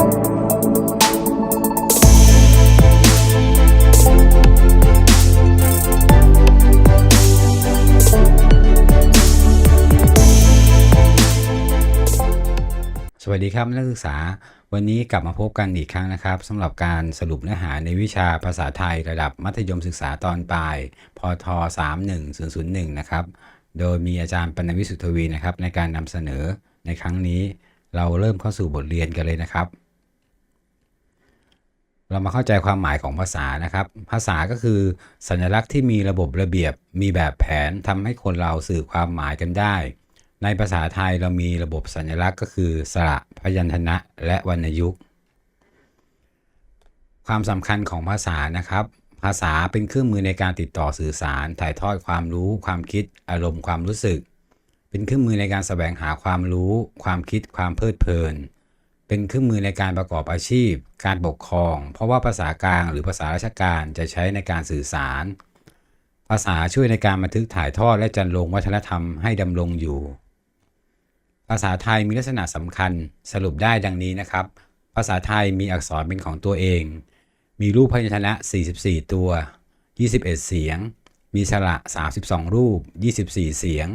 สวัสดีครับนักศึกษา วันนี้กลับมาพบกันอีกครั้งนะครับสำหรับการสรุปเนื้อหาในวิชาภาษาไทยระดับมัธยมศึกษาตอนปลายพท31001 นะครับ โดยมีอาจารย์ปนวิสุทธวีนะครับในการนำเสนอในครั้งนี้เราเริ่มเข้าสู่บทเรียนกันเลยนะครับ เรามาเข้าใจความหมายของภาษานะครับ ภาษาก็คือสัญลักษณ์ที่มีระบบระเบียบ มีแบบแผนทำให้คนเราสื่อความหมายกันได้ ในภาษาไทยเรามีระบบสัญลักษณ์ก็คือ สระพยัญชนะ และวรรณยุกต์ ความสำคัญของภาษานะครับ ภาษาเป็นเครื่องมือในการติดต่อสื่อสาร ถ่ายทอดความรู้ ความคิด อารมณ์ความรู้สึก เป็นเครื่องมือในการแสวงหาความรู้ ความคิด ความเพลิดเพลิน เป็นเครื่องมือในการประกอบอาชีพ การปกครอง เพราะว่าภาษากลางหรือภาษาราชการจะใช้ในการสื่อสาร ภาษาช่วยในการบันทึกถ่ายทอดและจันลงวัฒนธรรมให้ดำรงอยู่ ภาษาไทยมีลักษณะสำคัญสรุปได้ดังนี้นะครับ ภาษาไทยมีอักษรเป็นของตัวเอง มีรูปพยัญชนะ 44 ตัว 21 เสียง มีสระ 32 รูป 24 เสียง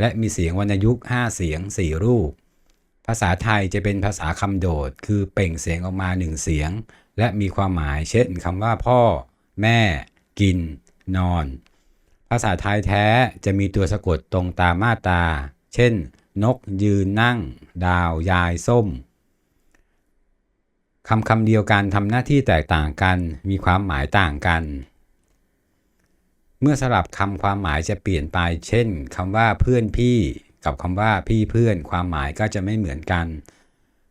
และมีเสียงวรรณยุกต์ 5 เสียง 4 รูป ภาษาไทยจะเป็นภาษาคำโดด คือเปล่งเสียงออกมา1เสียง และมีความหมายเช่นคำว่าพ่อ แม่ กิน นอน ภาษาไทยแท้จะมีตัวสะกดตรงตามมาตา เช่น นกยืนนั่ง ดาว ยายส้มคำคำเดียวกันทำหน้าที่แตกต่างกัน มีความหมายต่างกัน เมื่อสลับคำความหมายจะเปลี่ยนไป เช่นคำว่าเพื่อนพี่ กับคำว่าพี่เพื่อนความหมายก็จะไม่เหมือนกัน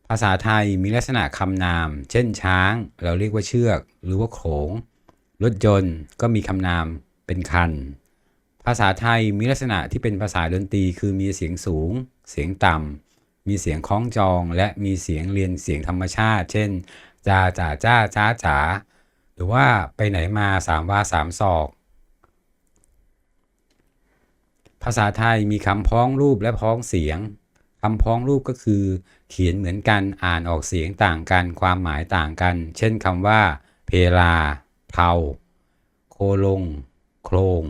ภาษาไทยมีลักษณะคำนาม เช่นช้าง เราเรียกว่าเชือก หรือว่าโขง รถยนต์ก็มีคำนามเป็นคัน ภาษาไทยมีลักษณะที่เป็นภาษาดนตรี คือมีเสียงสูง เสียงต่ำมีเสียงคล้องจอง และมีเสียงเรียนเสียงธรรมชาติ เช่นจาจ่าจ้าจ้าจ๋าหรือว่าไปไหนมาสามว่าสามศอก ภาษาไทยมีคำพ้องรูปและพ้องเสียงคำพ้องรูปก็คือ เขียนเหมือนกันอ่านออกเสียงต่างกันความหมายต่างกัน เช่นคำว่า เพลาเทาโคลง โครง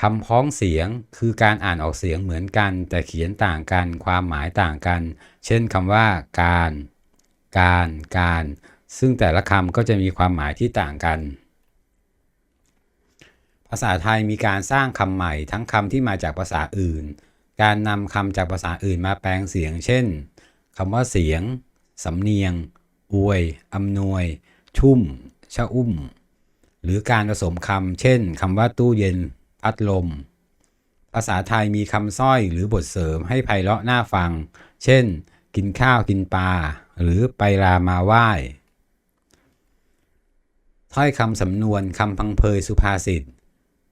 คำพ้องเสียงคือการอ่านออกเสียงเหมือนกัน แต่เขียนต่างกันความหมายต่างกัน เช่นคำว่า การ การ การ ซึ่งแต่ละคำก็จะมีความหมายที่ต่างกัน ภาษาไทยมีการสร้างคำใหม่ทั้งคำที่มาจากภาษาอื่น การนำคำจากภาษาอื่นมาแปลงเสียง เช่นคำว่าเสียง สำเนียง อวย อำนวย ชุ่ม ชะอุ้มหรือการผสมคำ เช่นคำว่าตู้เย็น พัดลม ภาษาไทยมีคำสร้อยหรือบทเสริมให้ไพเราะน่าฟัง เช่น กินข้าวกินปลา หรือไปลามาไหว้ถ้อยคำสำนวนคำพังเพยสุภาษิต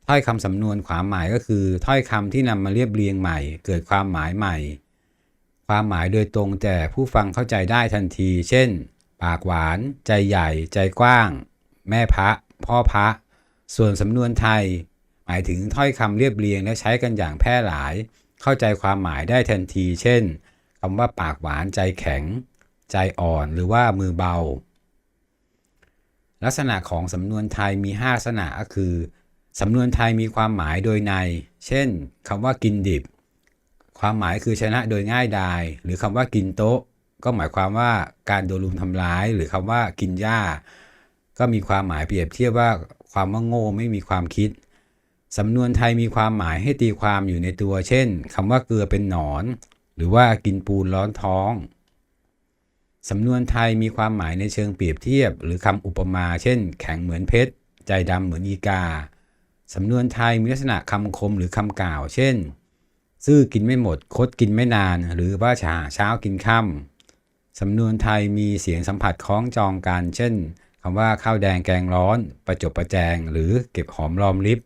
ถ้อยคำสำนวนความหมายก็คือ ถ้อยคำที่นำมาเรียบเรียงใหม่ เกิดความหมายใหม่ ความหมายโดยตรงแต่ผู้ฟังเข้าใจได้ทันที เช่น ปากหวาน ใจใหญ่ ใจกว้าง แม่พระ พ่อพระ ส่วนสำนวนไทย หมายถึงถ้อยคำเรียบเรียงและใช้กันอย่างแพร่หลาย เข้าใจความหมายได้ทันที เช่นคำว่าปากหวานใจแข็ง ใจอ่อนหรือว่ามือเบา ลักษณะของสำนวนไทยมี5ลักษณะก็คือ สำนวนไทยมีความหมายโดยใน เช่นคำว่ากินดิบ ความหมายคือชนะโดยง่ายดาย หรือคำว่ากินโต๊ะ ก็หมายความว่าการโดนลุมทำร้าย หรือคำว่ากินหญ้า ก็มีความหมายเปรียบเทียบว่าความว่าโง่ไม่มีความคิด สำนวนไทยมีความหมายให้ตีความอยู่ในตัว เช่นคำว่าเกลือเป็นหนอน หรือว่ากินปูนร้อนท้อง สำนวนไทยมีความหมายในเชิงเปรียบเทียบ หรือคำอุปมา เช่น แข็งเหมือนเพชร ใจดำเหมือนอีกา สำนวนไทยมีลักษณะคำคมหรือคำกล่าว เช่น ซื่อกินไม่หมด คดกินไม่นาน หรือว่าชาเช้ากินค่ำสำนวนไทยมีเสียงสัมผัสคล้องจองกัน เช่นคำว่าข้าวแดงแกงร้อน ประจบประแจง หรือเก็บหอมรอมริบ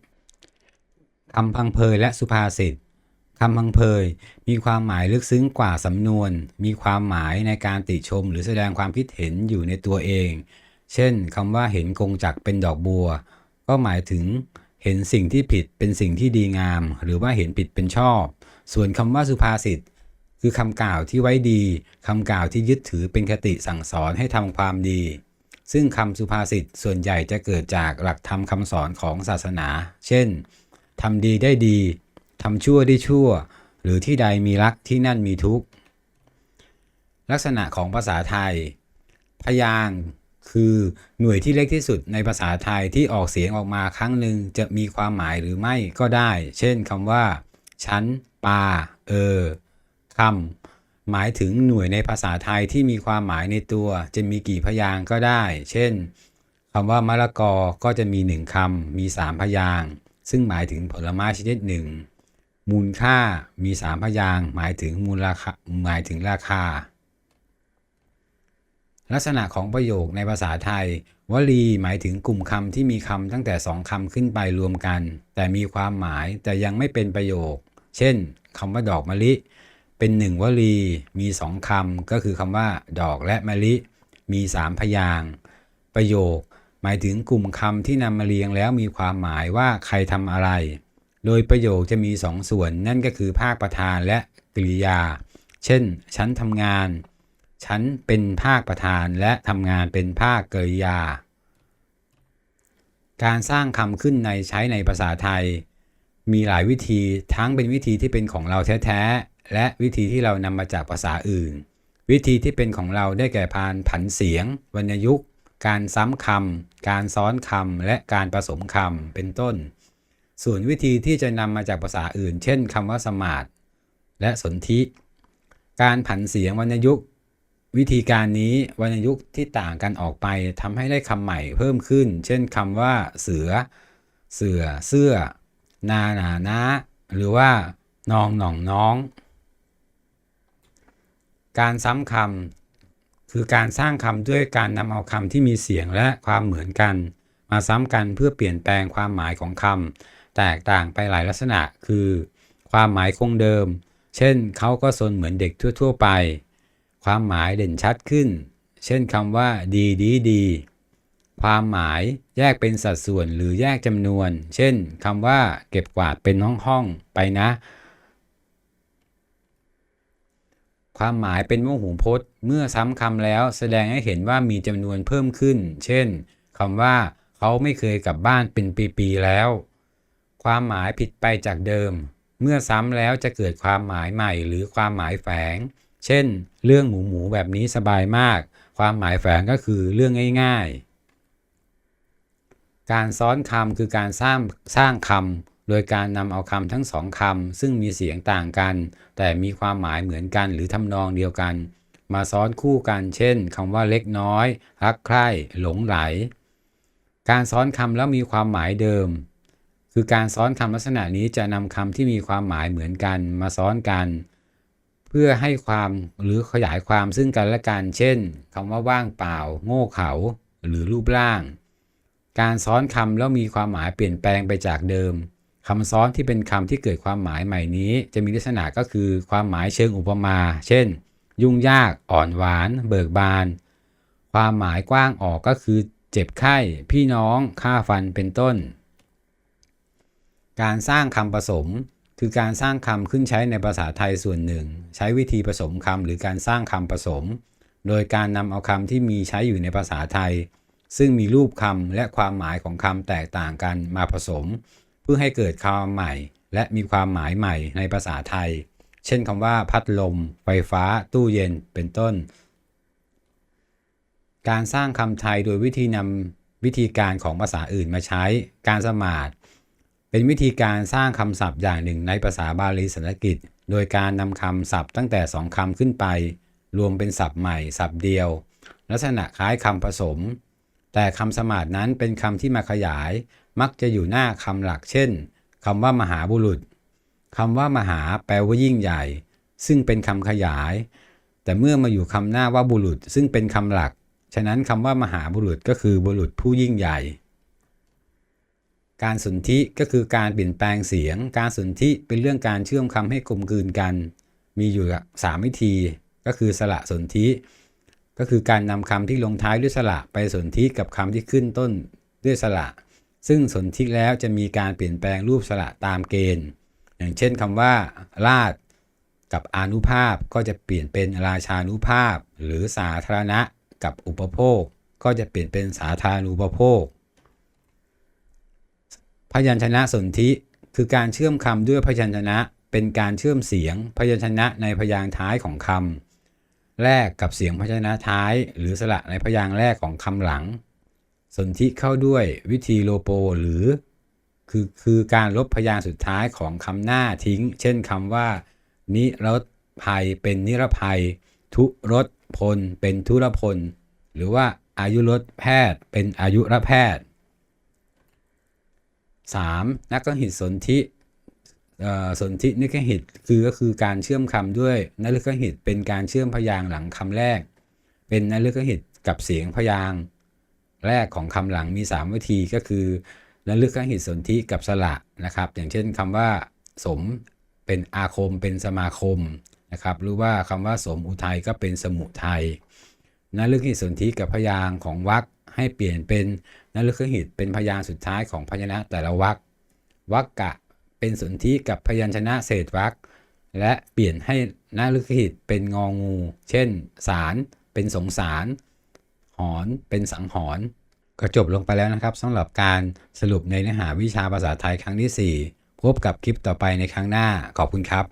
คำพังเพยและสุภาษิตคำพังเพยมีความหมายลึกซึ้งกว่าสำนวน มีความหมายในการติชม หรือแสดงความคิดเห็นอยู่ในตัวเอง เช่นคำว่าเห็นกงจักเป็นดอกบัว ก็หมายถึง เห็นสิ่งที่ผิดเป็นสิ่งที่ดีงาม หรือว่าเห็นผิดเป็นชอบ ส่วนคำว่าสุภาษิตคือคำกล่าวที่ไว้ดีคำกล่าวที่ยึดถือเป็นคติสั่งสอนให้ทำความดี ซึ่งคำสุภาษิตส่วนใหญ่จะเกิดจากหลักธรรมคำสอนของศาสนา เช่นทำดีได้ดีทำชั่วได้ชั่ว หรือที่ใดมีรักที่นั่นมีทุกข์ลักษณะของภาษาไทย พยาง คือหน่วยที่เล็กที่สุดในภาษาไทยที่ออกเสียงออกมาครั้งหนึ่งจะมีความหมายหรือไม่ก็ได้ เช่นคำว่า ชั้น ปา เออคำหมายถึงหน่วยในภาษาไทยที่มีความหมายในตัว จะมีกี่พยางก็ได้ เช่นคำว่ามะละกอก็จะมีหนึ่งคำมีสามพยางซึ่งหมายถึงผลไม้ชนิดหนึ่ง มูลค่ามีสามพยางหมายถึงมูลราคาหมายถึงราคา ลักษณะของประโยคในภาษาไทย วลีหมายถึงกลุ่มคำที่มีคำตั้งแต่สองคำขึ้นไปรวมกัน แต่มีความหมายแต่ยังไม่เป็นประโยค เช่นคำว่าดอกมะลิ เป็นหนึ่งวลี มีสองคำก็คือคำว่า ดอกและมะลิ มีสามพยางประโยค หมายถึงกลุ่มคำที่นำมาเรียงแล้วมีความหมายว่าใครทำอะไร โดยประโยคจะมีสองส่วนนั่นก็คือภาคประธานและกริยา เช่น ฉันทำงาน ฉันเป็นภาคประธานและทำงานเป็นภาคเกริยา การสร้างคำขึ้นในใช้ในภาษาไทย มีหลายวิธีทั้งเป็นวิธีที่เป็นของเราแท้ๆ และวิธีที่เรานำมาจากภาษาอื่น วิธีที่เป็นของเราได้แก่พานผันเสียง วรรณยุกต์ การซ้ำคำการซ้อนคำและการผสมคำเป็นต้น ส่วนวิธีที่จะนำมาจากภาษาอื่น เช่นคำว่าสมาร์ทและสนธิการผันเสียงวรรณยุกต์ วิธีการนี้วรรณยุกต์ที่ต่างกันออกไปทำให้ได้คำใหม่เพิ่มขึ้น เช่นคำว่า เสือ เสือ เสื้อ นาหนานะ หรือว่านองหนองน้อง การซ้ำคำคือการสร้างคำด้วยการนำเอาคำที่มีเสียงและความเหมือนกัน มาซ้ำกันเพื่อเปลี่ยนแปลงความหมายของคำแตกต่างไปหลายลักษณะ คือ ความหมายคงเดิม เช่นเขาก็สนเหมือนเด็กทั่ว ๆ ไป ความหมายเด่นชัดขึ้น เช่นคำว่าดีดีดี ความหมายแยกเป็นสัดส่วนหรือแยกจำนวน เช่นคำว่าเก็บกวาดเป็นห้องห้องๆไปนะ ความหมายเป็นวหูพจน์ เมื่อซ้ำคำแล้วแสดงให้เห็นว่ามีจำนวนเพิ่มขึ้น เช่นคำว่าเขาไม่เคยกลับบ้านเป็นปีๆแล้ว ความหมายผิดไปจากเดิม เมื่อซ้ำแล้วจะเกิดความหมายใหม่หรือความหมายแฝง เช่น เรื่องหมูหมูแบบนี้สบายมาก ความหมายแฝงก็คือเรื่องง่ายๆ การซ้อนคำคือการสร้างสร้างคำโดยการนำเอาคำทั้งสองคำซึ่งมีเสียงต่างกัน แต่มีความหมายเหมือนกันหรือทำนองเดียวกัน มาซ้อนคู่กัน เช่นคำว่าเล็กน้อย รักใคร่หลงไหล การซ้อนคำแล้วมีความหมายเดิมคือการซ้อนคำลักษณะนี้จะนำคำที่มีความหมายเหมือนกันมาซ้อนกัน เพื่อให้ความหรือขยายความซึ่งกันและกัน เช่นคำว่าว่างเปล่า โง่เขาหรือรูปร่าง การซ้อนคำแล้วมีความหมายเปลี่ยนแปลงไปจากเดิมคำซ้อนที่เป็นคำที่เกิดความหมายใหม่นี้ จะมีลักษณะก็คือความหมายเชิงอุปมา เช่น ยุ่งยาก อ่อนหวาน เบิกบาน ความหมายกว้างออกก็คือ เจ็บไข้ พี่น้อง ฆ่าฟันเป็นต้น การสร้างคำผสม คือการสร้างคำขึ้นใช้ในภาษาไทยส่วนหนึ่ง ใช้วิธีผสมคำหรือการสร้างคำผสม โดยการนำเอาคำที่มีใช้อยู่ในภาษาไทย ซึ่งมีรูปคำและความหมายของคำแตกต่างกันมาผสม เพื่อให้เกิดคำใหม่ และมีความหมายใหม่ในภาษาไทย เช่นคำว่า พัดลม ไฟฟ้า ตู้เย็น เป็นต้น การสร้างคำไทยโดยวิธีนำวิธีการของภาษาอื่นมาใช้ การสมาร์ท เป็นวิธีการสร้างคำศัพท์อย่างหนึ่งในภาษาบาลีสันสกฤต โดยการนำคำศัพท์ตั้งแต่สองคำขึ้นไป รวมเป็นศัพท์ใหม่ ศัพท์เดียว ลักษณะคล้ายคำผสม แต่คำสมาร์ทนั้นเป็นคำที่มาขยาย มักจะอยู่หน้าคำหลัก เช่นคำว่ามหาบุรุษคำว่ามหาแปลว่ายิ่งใหญ่ ซึ่งเป็นคำขยาย แต่เมื่อมาอยู่คำหน้าว่าบุรุษ ซึ่งเป็นคำหลัก ฉะนั้นคำว่ามหาบุรุษก็คือบุรุษผู้ยิ่งใหญ่ การสนธิก็คือการเปลี่ยนแปลงเสียง การสนธิเป็นเรื่องการเชื่อมคำให้กลมกลืนกัน มีอยู่สามวิธี ก็คือสละสนธิก็คือการนำคำที่ลงท้ายด้วยสระไปสนธิกับคำที่ขึ้นต้นด้วยสระ ซึ่งสนธิแล้วจะมีการเปลี่ยนแปลงรูปสระตามเกณฑ์ อย่างเช่นคำว่าลาดกับอนุภาพก็จะเปลี่ยนเป็นราชานุภาพ หรือสาธารณะ กับอุปโภค ก็จะเปลี่ยนเป็นสาธารณูปโภค พยัญชนะสนธิคือการเชื่อมคำด้วยพยัญชนะเป็นการเชื่อมเสียงพยัญชนะในพยางค์ท้ายของคำแรกกับเสียงพยัญชนะท้าย หรือสระในพยางค์แรกของคำหลัง สนธิเข้าด้วยวิธีโลโปหรือ คือคือการลบพยางค์สุดท้ายของคำหน้าทิ้ง เช่นคำว่า นิรภัยเป็นนิรภัย ทุรสพลเป็นทุรพล หรือว่าอายุรสแพทย์ เป็นอายุรแพทย์ 3. นักหิตสนธิสนธินิกหิตคือก็คือการเชื่อมคำด้วยนฤกหิตเป็นการเชื่อมพยางหลังคำแรก เป็นนฤกหิตกับเสียงพยางแรกของคำหลังมี 3 วิธีก็คือนฤกหิตสนธิกับสระนะครับ อย่างเช่นคำว่า สมเป็นอาคมเป็นสมาคมนะครับหรือว่าคำว่าสมอุทัยก็เป็นสมุทัยนฤกหิตสนธิกับพยางของวรรคให้เปลี่ยนเป็น นฤคหิตเป็นพยานสุดท้ายของพยัญชนะแต่ละวรรควักกะเป็นสนธิกับพยัญชนะเศษวรรคและเปลี่ยนให้นฤคหิตเป็นงองู เช่น สาร เป็นสงสาร หอน เป็นสังหอนก็จบลงไปแล้วนะครับสำหรับการสรุปในเนื้อหาวิชาภาษาไทยครั้งที่ 4 พบกับคลิปต่อไปในครั้งหน้าขอบคุณครับ